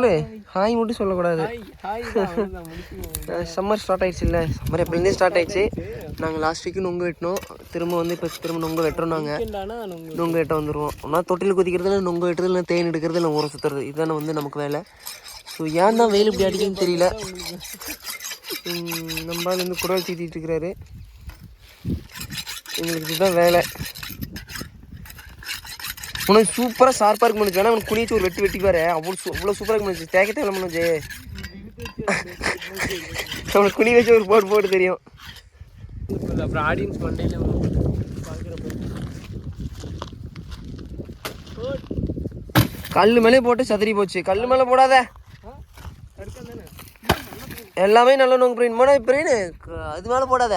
சொல்லு ஹாய் மட்டும் சொல்லக்கூடாது. சம்மர் ஸ்டார்ட் ஆயிடுச்சு இல்லை சம்மர் எப்போலேருந்தே ஸ்டார்ட் ஆயிடுச்சு. நாங்கள் லாஸ்ட் வீக்கு நொங்கு வெட்டினோம். திரும்ப வந்து இப்போ திரும்ப நொங்கு வெட்டுறோம் நாங்கள் நொங்கு வெட்ட வந்துடுவோம் ஒன்றா தொட்டில் குதிக்கிறது இல்லை நொங்கு வெட்டுறது இல்லை தேன் எடுக்கிறது இல்லை ஊரை சுற்றுறது இதுதானே வந்து நமக்கு வேலை. ஸோ ஏன் தான் வெயில் இப்படி அடிக்குதுன்னு தெரியல. உம், நம்ம ஆள் வந்து குடல் தீட்டிட்டு இருக்கிறாரு. எங்களுக்கு இதுதான் வேலை. உனக்கு சூப்பராக ஷார்ப்பாக இருக்கு முடிஞ்சு வேணா உனக்கு குனிச்சு ஒரு வெட்டி வெட்டி பாரு. அவ்வளோ அவ்வளோ சூப்பராக இருக்கு முடிஞ்சு தேக்க தேவை முடிஞ்சு அவனுக்கு குனி வச்சு ஒரு போட்டு போட்டு தெரியும். அப்புறம் ஆடியன்ஸ் மண்டையில் கல் மேலே போட்டு சதுரி போச்சு. கல் மேலே போடாத. எல்லாமே நல்ல நோங்க பிரெயின் மோனா பிரெயின் அது மேலே போடாத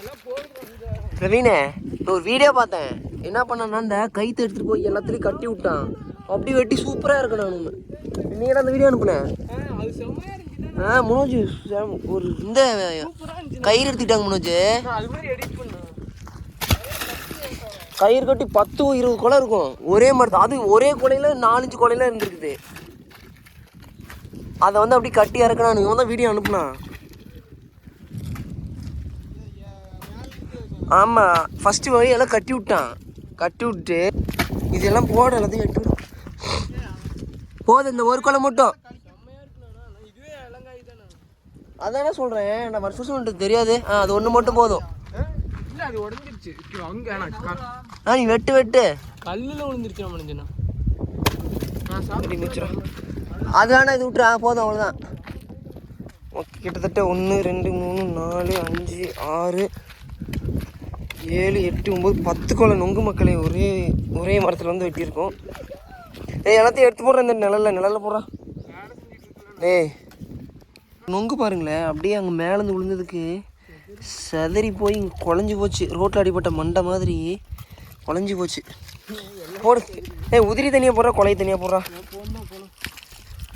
எல்லாம் போடுறோம் பிரவீனே நான் ஒரு வீடியோ பார்த்தேன். என்ன பண்ணனா அந்த கைத்து எடுத்துகிட்டு போய் எல்லாத்துலேயும் கட்டி விட்டான். அப்படி வெட்டி சூப்பராக இருக்கணும் நான் நீங்க அந்த வீடியோ அனுப்புனேன் ஆ மனோஜ் ஒரு இந்த கயிறு எடுத்துக்கிட்டாங்க மனோஜ். அது மாதிரி கயிறு கட்டி பத்து இருபது கொலை இருக்கும். ஒரே மாதிரி தான். அது ஒரே குலையில் நாலஞ்சு குலையில் இருந்துருக்குது. அதை வந்து அப்படி கட்டி இறக்கணும் இவன் தான் வீடியோ அனுப்புனான். ஆமாம் ஃபஸ்ட்டு வழி எல்லாம் கட்டி விட்டான். கட்டி விட்டு இதெல்லாம் போட எல்லாத்தையும் கட்டி விடும் போதும் இந்த ஒரு கொலை மட்டும். அதானே சொல்கிறேன் நான் வருஷம் உனக்கு தெரியாது. ஆ அது ஒன்று மட்டும் போதும். அது உடஞ்சிருச்சு ஆ நீ வெட்டு வெட்டு. கல்லில் விழுந்துருச்சு முடிஞ்சுண்ணா அது வேணா இது விட்டுறா போதும் அவ்வளோதான் கிட்டத்தட்ட ஒன்று ரெண்டு மூணு நாலு அஞ்சு ஆறு ஏழு எட்டு ஒம்பது பத்து கொலை நொங்கு மக்களை ஒரே ஒரே மரத்தில் வந்து வெட்டியிருக்கோம். ஏய் எல்லாத்தையும் எடுத்து போடுறேன் இந்த நிழலில் நிழலில் போடுறா. ஏய் நொங்கு பாருங்களேன் அப்படியே அங்கே மேலேருந்து விழுந்ததுக்கு செதறி போய் இங்கே குழஞ்சி போச்சு. ரோட்டில் அடிப்பட்ட மண்டை மாதிரி குழஞ்சி போச்சு. போடு. ஏய் உதிரி தனியாக போடுறா கொலை தனியாக போடுறா. போகணும்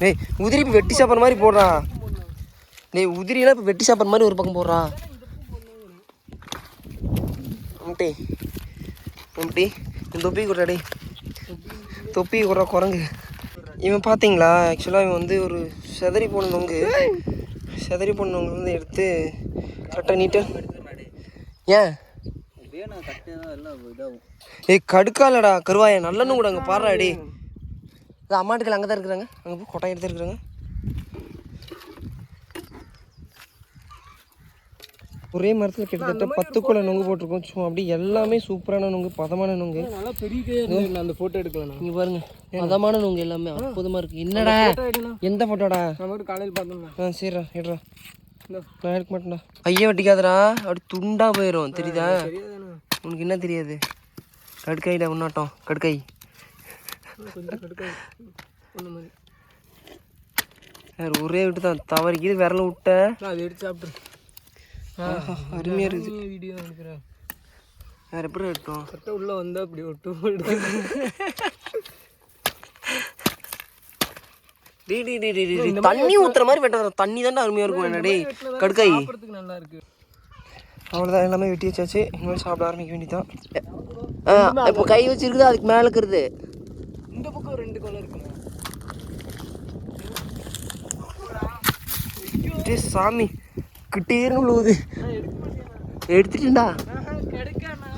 டேய் உதிரி இப்போ வெட்டி சாப்பிட்ற மாதிரி போடுறா. டேய் உதிரியெல்லாம் இப்போ வெட்டி சாப்பிட்ற மாதிரி ஒரு பக்கம் போடுறா. அம்டி அம்டி இந்த தொப்பி கொடுறாடி தொப்பி கொடுற குரங்கு. இவன் பார்த்தீங்களா ஆக்சுவலாக இவன் வந்து ஒரு செதறி போன நொங்கு. செதறி போன நொங்கு வந்து எடுத்து கரெக்டாக நீட்டாக ஏன்? ஏய் கடுக்காலடா கருவாயன். நல்லன்னு கூட அங்கே பாடுறாடி அம்மாட்டுக்கள் அங்கே தான் இருக்கிறாங்க. அங்கே போய் கொட்டாய் எடுத்து இருக்கிறாங்க. ஒரே மரத்தில் கிட்டத்தட்ட பத்து நொங்கு போட்டிருக்கோம். சும்மா அப்படியே எல்லாமே சூப்பரான நொங்கு பதமான நொங்கு. நல்லா பெரிய அந்த ஃபோட்டோ எடுக்கலாம் இங்கே பாருங்க. பதமான நொங்கு எல்லாமே. அற்புதமாக இருக்கு. என்னடா? எந்த ஃபோட்டோடா காலையில் பார்த்தோம்ண்ணா ஆ சரிடா எடுறா நான் எடுக்க மாட்டேன்டா. ஐயா வெட்டிக்காதடா. அப்படி துண்டா போயிடும் தெரியுதா? உனக்கு என்ன தெரியாது? கடுக்காயிடா உன்னாட்டம். கடுக்கை. கொஞ்சம் கடுக்காது ஒன்று மாதிரி. வேற ஒரே விட்டு தான் தவறிக்கிது விரல விட்ட. அதை எடுத்து சாப்பிட்றேன் அருமையாக இருக்குது. வீடியோ எடுக்கிறேன் வேற எப்படி எடுத்தோம்? கரெக்டாக உள்ளே வந்தால் அப்படி ஒட்டு டேய் டேய் டேய் டேய் டேய், தண்ணி ஊத்துற மாதிரி வெட்டுற. தண்ணி தான்டா அருமையாக இருக்கும் என்ன டேய் கடுக்காய். சாப்பிட்றதுக்கு நல்லா இருக்கு அவ்வளோதான் எல்லாமே வெட்டி வச்சாச்சு. இனிமேல் சாப்பிட ஆரம்பிக்க வேண்டியதான் ஆ இப்போ கை வச்சிருக்குது? அதுக்கு மேலே இருக்கிறது. இந்த பக்கம் ரெண்டு கொலை இருக்குண்ணா டேய் சாமி. கிட்டேன்னு உழுவுது எடுத்துட்டேன்டா. கிடைக்காண்ணா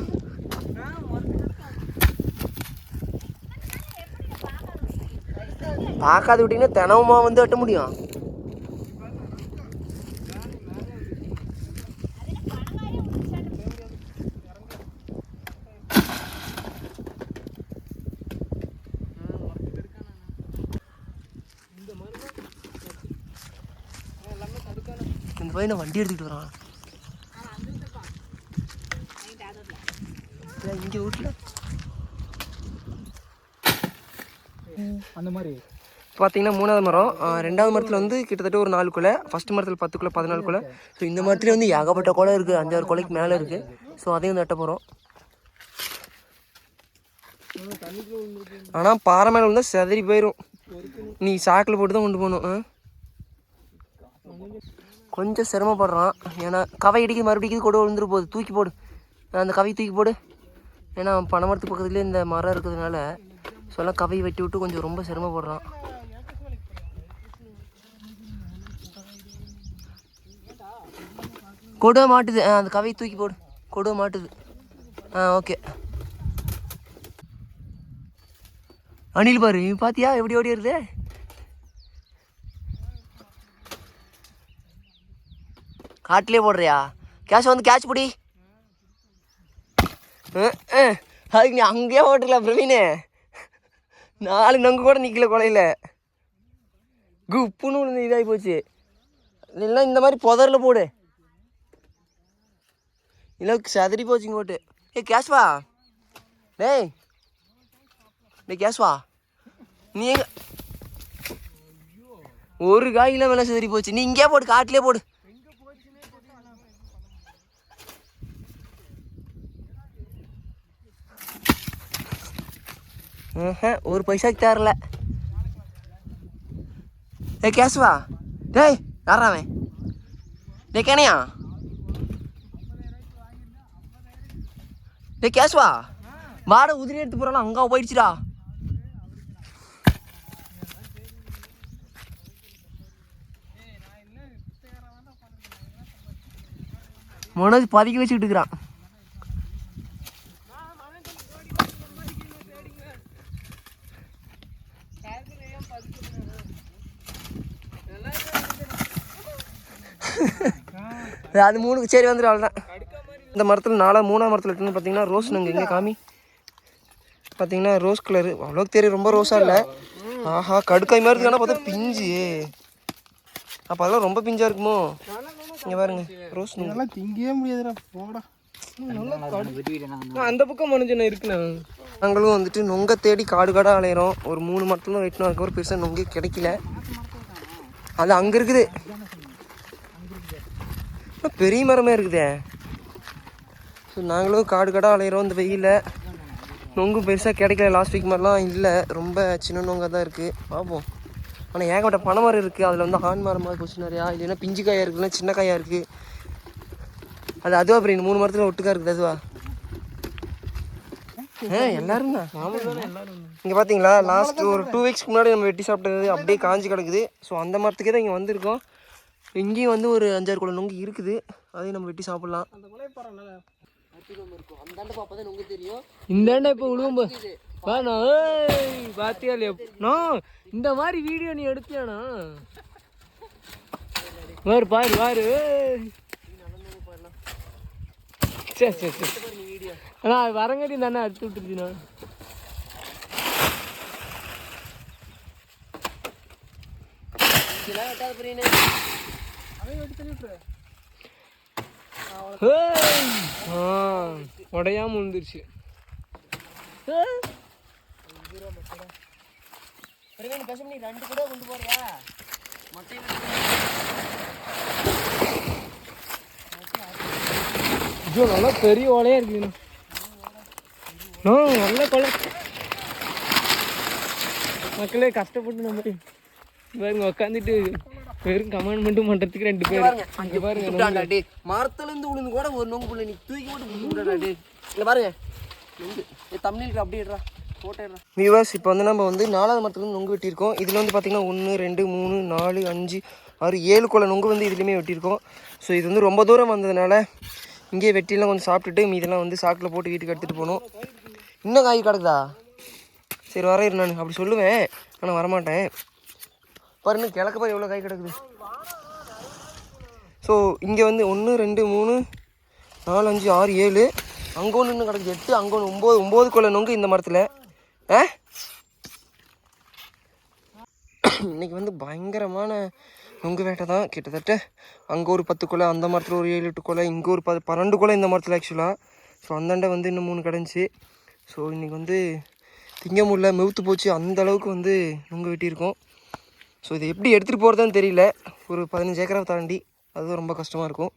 பார்க்காத விட்டீங்கன்னா தினமுமா வந்து வெட்ட முடியும். பையனை வண்டி எடுத்துக்கிட்டு வரான். இங்க வீட்டில். அந்த மாதிரி. பார்த்தீங்கன்னா மூணாவது மரம். ரெண்டாவது மரத்தில் வந்து கிட்டத்தட்ட ஒரு நாலு குலை. ஃபஸ்ட் மரத்தில் பத்து குலை பதினாலு குலை. ஸோ இந்த மரத்துலேயே வந்து ஏகப்பட்ட குலை இருக்குது அஞ்சாறு குலைக்கு மேலே இருக்குது ஸோ அதையும் நட்ட போகிறோம் ஆனால் பாறை மேலே இருந்தால் செதறி போயிடும் நீ சாக்கில் போட்டு தான் கொண்டு போகணும். ஆ? கொஞ்சம் சிரமப்படுறான். ஏன்னா கவை அடிக்குது மறுபடிக்கு கூட விழுந்துரு போகுது தூக்கி போடு. அந்த கவை தூக்கி போடு. ஏன்னா பனைமரத்து பக்கத்துலேயே இந்த மரம் இருக்கிறதுனால ஸோ எல்லாம் கவை வெட்டி விட்டு கொஞ்சம் ரொம்ப சிரமப்படுறான். கொடு மாட்டுது. ஆ அந்த கவையை தூக்கி போடு. கொடு மாட்டுது. ஆ ஓகே. அணில் பாரு இவன் பார்த்தியா எப்படி ஓடி வருது காட்டிலே போடுறியா? கேஷ் வந்து கேட்ச் பிடி. அதுக்கு நீ அங்கேயே ஓட்டல பிரவீனு. நாலு நங்கு கூட நிற்கல கொலையில். குப்புன்னு விழுந்து இதாகி போச்சு. இல்லைன்னா இந்த மாதிரி புதரில் போடு. இல்லை சதறி போச்சுங்க போட்டு ஏ கேஷ்வா டேய். டேய் கேஷ்வா நீ ஒரு காய் மேலே சதறி போச்சு. நீ இங்கே போடு காட்டிலே போடு. ஒரு பைசாக்கு தேரல ஏ கேசுவா டேய் யாரா அவன்? டேய் கேனையா? டேய் கேசுவா வாட உதிரி எடுத்து போகிறாலும் அங்கே போயிடுச்சுடா. மனோஜ் பதுக்கி வச்சுக்கிட்டு இருக்கிறான். அது மூணு சரி வந்துடும் அவ்வளோதான் இந்த மரத்தில் நாலா மூணாம் மரத்தில் இருக்குன்னு பார்த்தீங்கன்னா ரோஸ் நாங்கள் எங்கே காமி? பார்த்தீங்கன்னா ரோஸ் கலரு. அவ்வளோக்கு தெரியும் ரொம்ப ரோஸாக இல்லை. ஆஹா கடுக்காய் மாதிரி இருக்குன்னா பார்த்தா பிஞ்சு. அப்போ அதெல்லாம் ரொம்ப பிஞ்சாக இருக்குமோ? இங்கே பாருங்க ரோஸ் நுங்கு நல்லா திங்கவே முடியாதுடா போடா. அந்த பக்கம் மனுஜன இருக்குண்ணா நாங்களும் வந்துட்டு நொங்க தேடி காடு காடாக அலையிறோம். ஒரு மூணு மரத்துல வெட்டினோம் அதுக்கப்புறம் பெருசாக நொங்கே கிடைக்கல. அது அங்கே இருக்குது. பெரிய மரமே இருக்குதே. ஸோ நாங்களும் காடு காடாக அலையிறோம் இந்த வெயிலில். நொங்கும் பெருசாக கிடைக்கல லாஸ்ட் வீக் மாதிரிலாம் இல்லை. ரொம்ப சின்ன நொங்காக தான் இருக்குது பார்ப்போம் ஆனால் ஏகப்பட்ட பனை மரம் இருக்குது அதில் வந்து ஆண் மரம் மாதிரி போச்சு நிறையா. இல்லைன்னா பிஞ்சு காயாக இருக்குல்ல சின்ன காயாக இருக்குது அது அதுவா அப்புறம் மூணு மரத்தில் ஒட்டுக்கா இருக்குது அதுவா? ஆ எல்லாரும் தான். இங்கே பார்த்தீங்களா லாஸ்ட் ஒரு டூ வீக்ஸ்க்கு முன்னாடி நம்ம வெட்டி சாப்பிட்டது அப்படியே காஞ்சி கிடக்குது. ஸோ அந்த மரத்துக்கே தான் இங்கே வந்திருக்கோம். இங்கேயும் வந்து ஒரு அஞ்சாறு குளம் நொங்கு இருக்குது. அதையும் நம்ம வெட்டி சாப்பிட்லாம். இந்தாண்டா இப்போ ஏய் பாத்தியா இல்லையா இந்த மாதிரி வீடியோ நீ எடுத்தியானா பாரு பாரு பாரு. சரி சரி சரி அண்ணா அது வரங்காட்டி தானே அடிச்சு விட்டுருச்சுண்ணா வெட்டாத. ஆ உடையாம விழுந்துருச்சு. ரெண்டு கூட கொண்டு போறியா ஐயோ நல்லா பெரிய ஓலையா இருக்கு. நல்ல கொலை. மக்களே கஷ்டப்பட்டு நம்ம பாருங்க உட்காந்துட்டு வெறும் கமெண்ட் மட்டும் பண்றதுக்கு ரெண்டு பேர். இங்க பாருங்க சுட்டான்டா டே மரத்துல இருந்து விழுந்து கூட ஒரு நொங்கு புள்ள நீ தூக்கி போட்டு விட்டுடா டே இல்ல பாருங்க. தமிழுக்கு அப்படியே இடா போட்டேடா வியூவர்ஸ் இப்போ வந்து நம்ம வந்து நாலாவது மரத்துல இருந்து நொங்கு வெட்டியிருக்கோம். இதில் வந்து பார்த்தீங்கன்னா ஒன்று ரெண்டு மூணு நாலு அஞ்சு ஆறு ஏழு கொலை நொங்கு வந்து இதுலேயுமே வெட்டியிருக்கோம். ஸோ இது வந்து ரொம்ப தூரம் வந்ததுனால இங்கேயே வெட்டிலாம் கொஞ்சம் சாப்பிட்டுட்டு மீதெல்லாம் வந்து சாக்கில் போட்டு வீட்டுக்கு எடுத்துகிட்டு போகணும் இன்னும் காய் கிடக்குதா? சரி வரேன் இரு நான். அப்படி சொல்லுவேன் ஆனால் வரமாட்டேன். பாருங்க கிழக்கு பாரு எவ்வளோ காய் கிடக்குது. ஸோ இங்கே வந்து ஒன்று ரெண்டு மூணு நாலு அஞ்சு ஆறு ஏழு. அங்கே ஒன்று இன்னும் கிடக்குது எட்டு அங்கே ஒன்று ஒம்பது ஒம்பது கொள்ள நொங்கு இந்த மரத்தில். ஆ? இன்னைக்கு வந்து பயங்கரமான நொங்கு வேட்டை தான். கிட்டத்தட்ட அங்கே ஒரு பத்து கொலை அந்த மரத்தில் ஒரு ஏழு எட்டு கொலை இங்கே ஒரு பத்து பன்னெண்டு கொலை இந்த மரத்தில் ஆக்சுவலாக ஸோ அந்தாண்ட வந்து இன்னும் மூணு கிடந்துச்சு. ஸோ இன்றைக்கி வந்து திங்க முடியல மெவுத்து போச்சு. அந்த அளவுக்கு வந்து நொங்கு வெட்டியிருக்கோம். ஸோ இது எப்படி எடுத்துகிட்டு போகிறதுன்னு தெரியல. ஒரு பதினஞ்சு ஏக்கரை தாண்டி அதுவும் ரொம்ப கஷ்டமாக இருக்கும்.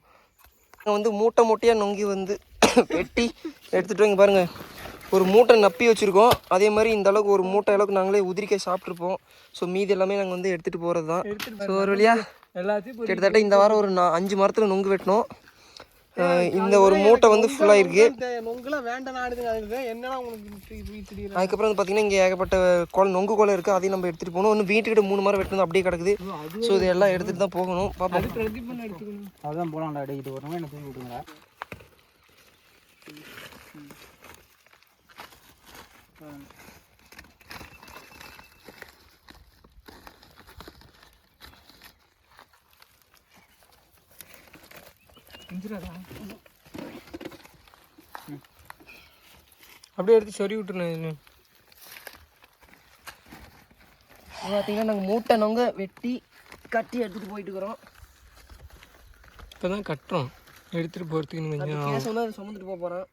நாங்கள் வந்து மூட்டை மூட்டையாக நொங்கி வந்து வெட்டி எடுத்துகிட்டு இங்கே பாருங்கள் ஒரு மூட்டை நப்பி வச்சுருக்கோம். அதே மாதிரி இந்த அளவுக்கு ஒரு மூட்டை அளவுக்கு நாங்களே உதிரிக்காய் சாப்பிட்ருப்போம் ஸோ மீதி எல்லாமே நாங்கள் வந்து எடுத்துகிட்டு போகிறது தான் ஸோ ஒரு வழியாக எல்லாத்தையும் கிட்டத்தட்ட இந்த வாரம் ஒரு அஞ்சு மரத்தில் நொங்கு வெட்டினோம். இந்த ஒரு மூட்டை வந்து ஃபுல்லாக இருக்குது நொங்குலாம் வேண்டாம் என்னன்னா உங்களுக்கு அதுக்கப்புறம் வந்து பார்த்தீங்கன்னா இங்கே ஏகப்பட்ட கோலம் நொங்கு கோலம் இருக்குது அதையும் நம்ம எடுத்துகிட்டு போகணும். இன்னும் வீட்டுக்கிட்ட மூணு மரம் வெட்டினது அப்படியே கிடக்குது. ஸோ இதெல்லாம் எடுத்துகிட்டு தான் போகணும். பார்ப்போம் அதான் போலாம்டா அடிக்கிட்டு வரணும் என்ன தூக்கி விட்டுங்களா இஞ்சிராதா அப்படியே எடுத்து சொறி விட்டுருணும் பார்த்தீங்கன்னா நாங்கள் மூட்டை நொங்க வெட்டி கட்டி எடுத்துகிட்டு போயிட்டு இருக்கிறோம் இப்போ தான் கட்டுறோம். எடுத்துகிட்டு போகிறதுக்கு இன்னும் கொஞ்சம் கேஸ் வந்து அதை சுமந்துட்டு போக போகிறோம்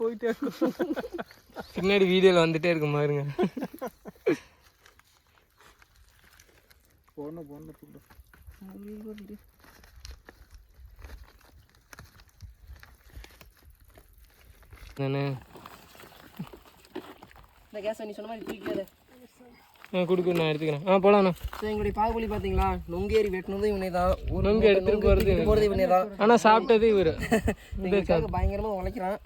போயிட்டே இருக்கும். பின்னாடி வீடியோவில் வந்துட்டே இருக்கும் பாருங்க. போடணும் போடணும் தூக்கிட்டு தானே இந்த கேஸ் நீ சொன்ன மாதிரி தூக்கிக்காத ஆ கொடுக்கு நான் எடுத்துக்கிறேன். ஆ போகலாண்ணா ஸோ எங்களுடைய பாகுபலி பார்த்தீங்களா? நொங்கேரி வெட்டினதும் இவனே தான் நொங்கு எடுத்துட்டு தூக்கிட்டு போகிறது இவனே தான் ஆனால் சாப்பிட்டது இவர். பயங்கரமாக உழைக்கிறான்.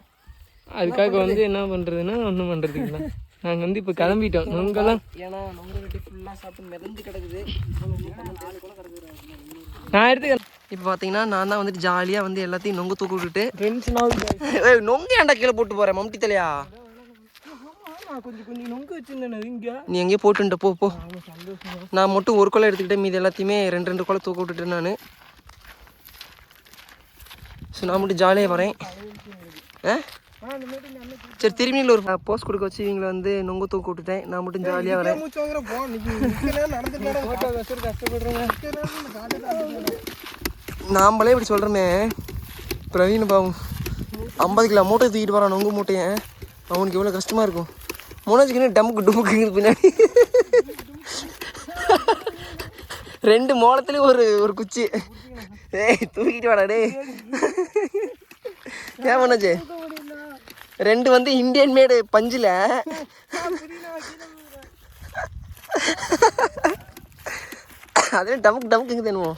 அதுக்காக வந்து என்ன பண்ணுறதுன்னா ஒன்றும் பண்ணுறதுக்கு இல்லை நாங்கள் வந்து இப்போ கிளம்பிட்டோம். நொங்கெல்லாம் ஏன்னா நொங்கு வெட்டி ஃபுல்லாக சாப்பிட்டு மிதந்து கிடக்குது. நான் எடுத்துக்கிறேன். இப்போ பார்த்தீங்கன்னா நான் தான் வந்துட்டு ஜாலியாக வந்து எல்லாத்தையும் நொங்கு தூக்கி விட்டுட்டு. நொங்கு ஏன்டா கீழே போட்டு போகிறேன் மம்டி தலையா? நீ எங்கேயோ போட்டுன்ட்ட போ போ. நான் மட்டும் ஒரு கொலை எடுத்துக்கிட்டேன் மீதி எல்லாத்தையுமே ரெண்டு ரெண்டு கொலை தூக்க விட்டுட்டேன் நான். ஸோ நான் மட்டும் ஜாலியாக வரேன். ஆ? சரி திரும்பி ஒரு போஸ்ட் கொடுக்க வச்சு இவங்களை வந்து நொங்கு தூக்க விட்டுட்டேன். நான் மட்டும் ஜாலியாக வரேன். நாம்பளே இப்படி சொல்கிறோமே பிரவீன் பாவம். ஐம்பது கிலோ மூட்டை தூக்கிட்டு போகிறான் உங்கள் மூட்டையை. அவனுக்கு எவ்வளோ கஷ்டமாக இருக்கும். முனச்சுக்குன்னு டமுக்கு டுமுக்குங்கிறது பின்னாடி? ரெண்டு மோளத்துலேயும் ஒரு ஒரு குச்சி. ஏய் தூக்கிட்டு வாடா டேய். ஏன் மனோஜ்? ரெண்டு வந்து இந்தியன் மேடு பஞ்சில். அதே டமுக்கு டமுக்குங்குது என்னமோ.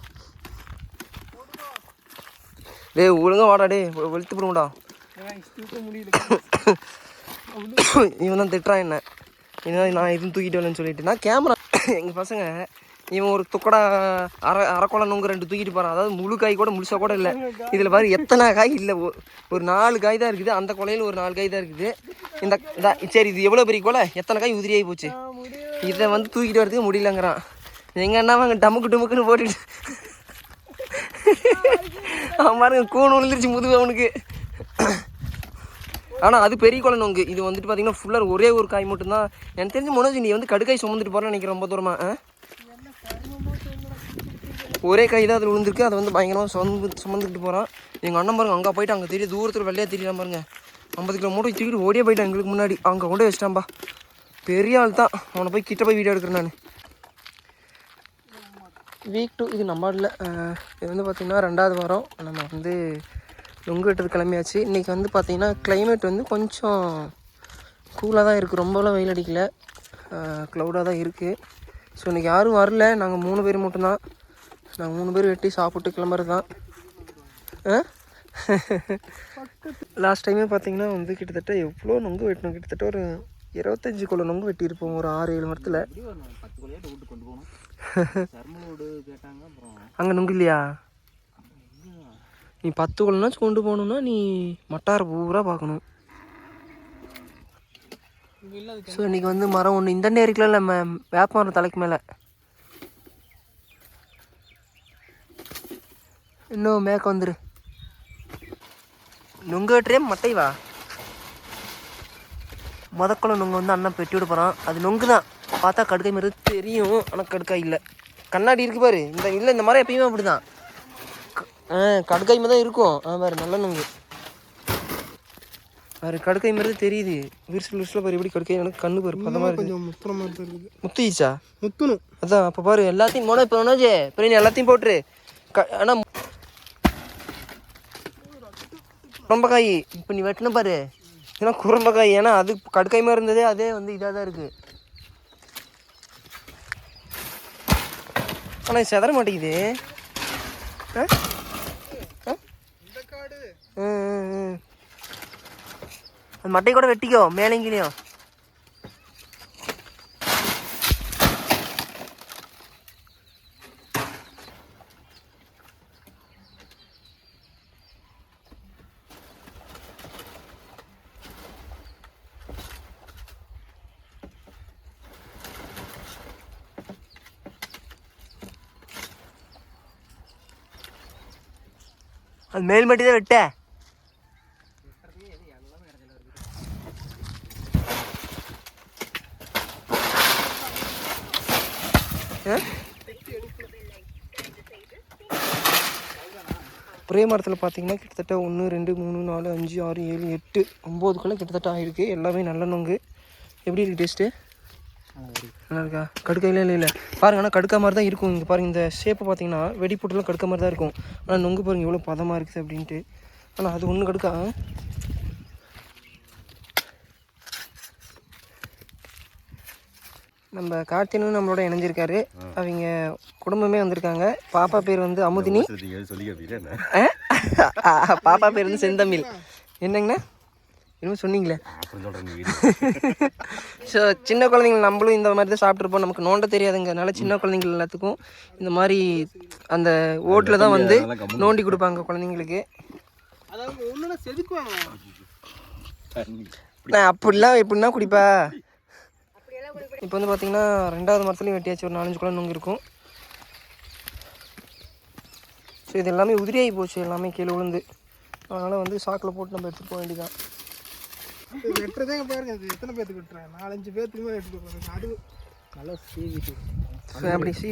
டேய் ஒழுங்கா வாடா டேய் வெளுத்து போடுவோம்டா இவன் தான் திட்டுறான் என்ன. என்ன நான் எதுவும் தூக்கிட்டு வரலன்னு சொல்லிட்டு. நான் கேமரா எங்கள் பசங்க இவன் ஒரு துக்கடா அரை அரைக்குளம் நுங்க ரெண்டு தூக்கிட்டு போகிறான் அதாவது முழு காய் கூட முழுசாக கூட இல்லை. இதில் பாரு எத்தனை காய் இல்லை. ஒரு நாலு காய் தான் இருக்குது. அந்த கொலையில் ஒரு நாலு காய் தான் இருக்குது. இந்த சரி இது எவ்வளோ பெரிய கொலை? எத்தனை காய் உதிரியாகி போச்சு? இதை வந்து தூக்கிட்டு வரதுக்கு முடியலங்கிறான். எங்கள் அண்ணா அங்கே டமுக்கு டுமுக்குன்னு போட்டுட்டு அவன் பாருங்க கூணு விழுந்துருச்சு முதுகு அவனுக்கு. ஆனால் அது பெரிய குளம் நொங்கு. இது வந்துட்டு பார்த்தீங்கன்னா ஃபுல்லாக ஒரே ஒரு காய் மட்டும்தான். எனக்கு தெரிஞ்சு மனோஜ் நீ வந்து கடுக்காய் சுமந்துட்டு போகிறேன்னு நினைக்கிறேன் ரொம்ப தூரமாக ஒரே கை தான் அதில் விழுந்திருக்கு. அதை வந்து பயங்கரமாக சுமந்து சுமந்துக்கிட்டு போகிறான் எங்கள் அண்ணன் பாருங்க அங்கே போயிட்டு அங்கே தெரியும் தூரத்தில் வெள்ளையாக தெரியலாம் பாருங்க. ஐம்பது கிலோ மூட்டை தூக்கிட்டு ஓடியே போயிட்டேன் எங்களுக்கு முன்னாடி. அங்கே கொண்டு வச்சிட்டான்பா. பெரிய ஆள் தான். அவனை போய் கிட்ட போய் வீடியோ எடுக்கிறேன் நான். வீக் டூ இது நம்ம இல்லை இது வந்து பார்த்திங்கன்னா ரெண்டாவது வாரம். நம்ம வந்து நொங்கு வெட்டுறது கிளம்பியாச்சு. இன்றைக்கி வந்து பார்த்திங்கன்னா climate வந்து கொஞ்சம் கூலாக தான் இருக்குது ரொம்பலாம் வெயில் அடிக்கல. க்ளவுடாக தான் இருக்குது ஸோ இன்றைக்கி யாரும் வரல. நாங்கள் மூணு பேர் மட்டும்தான். நாங்கள் மூணு பேர் வெட்டி சாப்பிட்டு கிளம்புறது தான் லாஸ்ட் டைமே பார்த்தீங்கன்னா வந்து கிட்டத்தட்ட எவ்வளோ நொங்கு வெட்டணும் கிட்டத்தட்ட ஒரு இருபத்தஞ்சி குள்ள நொங்கு வெட்டியிருப்போம். ஒரு ஆறு ஏழு மரத்தில். அங்கே நொங்கு இல்லையா நீ பத்து குள்ளனாச்சும் கொண்டு போகணுன்னா நீ மட்டார பூரா பார்க்கணும். ஸோ இன்றைக்கி வந்து மரம் ஒன்று இந்த இருக்குல்ல நம்ம வேப்ப மரம் தலைக்கு மேலே. இன்னும் மேக்க வந்துரு. நுங்க வெட்டுறே மட்டை வா முதக்குள்ள நுங்க வந்து அண்ணன் பெட்டி விட போகிறான் அது நொங்கு தான் பார்த்தா கடுக்கை மாதிரி தெரியும் ஆனால் கடுக்காய் இல்லை. கண்ணாடி இருக்கு பாரு. இந்த இல்லை இந்த மரம் எப்பயுமே அப்படி தான் ஆ கடுக்காய் மாதிரி தான் இருக்கும். ஆ பாரு நல்ல நுங்கு. பாரு கடுக்காய் மாதிரி தான் தெரியுது. விரிசல் விரிசல பாரு எப்படி கடுக்காய் எனக்கு கண்ணு பாரு பதமாக இருக்கு. கொஞ்சம் முத்துற மாதிரி இருக்குது. முத்திச்சா? முத்தணும். அதான் அப்போ பாரு எல்லாத்தையும் மோன இப்போ மனோஜே இப்போ நீ எல்லாத்தையும் போட்டுரு. க ஆனால் குரம்பக்காய் இப்போ நீ வெட்டின பாரு. ஏன்னா குரம்பக்காய் ஏன்னா அது கடுக்காய் மாதிரி இருந்ததே அதே வந்து இதாக தான் இருக்குது ஆனால் செதற மாட்டேங்குது. மட்டை கூட. வெட்டிக்கோ மேலேங்கிலையும் அது மேல் மட்டும் தான் வெட்ட ஒரே மரத்தில் பார்த்தீங்கன்னா கிட்டத்தட்ட ஒன்று ரெண்டு மூணு நாலு அஞ்சு ஆறு ஏழு எட்டு ஒம்பதுக்குள்ளே கிட்டத்தட்ட ஆகிருக்கு எல்லாமே நல்ல நொங்கு. எப்படி இருக்குது டேஸ்ட்டு நல்லா இருக்கா கடுக்கையில இல்லை இல்லை. பாருங்க ஆனால் கடுக்கா மாதிரி தான் இருக்கும். இங்கே பாருங்க இந்த ஷேப்பை பார்த்தீங்கன்னா வெடிப்புட்டுலாம் கடுக்க மாதிரி தான் இருக்கும். ஆனால் நொங்கு பாருங்க எவ்வளோ பதமாக இருக்குது அப்படின்ட்டு. ஆனால் அது ஒன்று கடுக்கா. நம்ம கார்த்தினும் நம்மளோட இணைஞ்சிருக்காரு. அவங்க குடும்பமே வந்திருக்காங்க. பாப்பா பேர் வந்து அமுதினி. பாப்பா பேர் வந்து செந்தமிழ். என்னங்கண்ணா? என்னமோ சொன்னீங்களே. ஸோ சின்ன குழந்தைங்க நம்மளும் இந்த மாதிரி தான் சாப்பிட்ருப்போம் நமக்கு நோண்ட தெரியாதுங்கிறதுனால சின்ன குழந்தைங்க எல்லாத்துக்கும் இந்த மாதிரி அந்த ஓட்டில் தான் வந்து நோண்டி கொடுப்பாங்க குழந்தைங்களுக்கு. நான் அப்படிலாம் எப்படின்னா குடிப்பா. இப்போ வந்து பார்த்தீங்கன்னா ரெண்டாவது மரத்துலையும் வெட்டியாச்சு. ஒரு நாலஞ்சு குழந்தை நொங்கு இருக்கும். ஸோ இது எல்லாமே உதிரியாகி போச்சு. எல்லாமே கீழே விழுந்து அதனால் வந்து சாக்கில் போட்டு நம்ம எடுத்துகிட்டு போக வேண்டியதான் வெட்டுறதே பாருங்க அது எத்தனை பேத்துக்கு வெட்டுறேன் நாலஞ்சு பேர்த்துக்கு மேலே எடுத்துட்டு போகிறேன் அது நல்லா சீவிட்டு. அப்படி சீ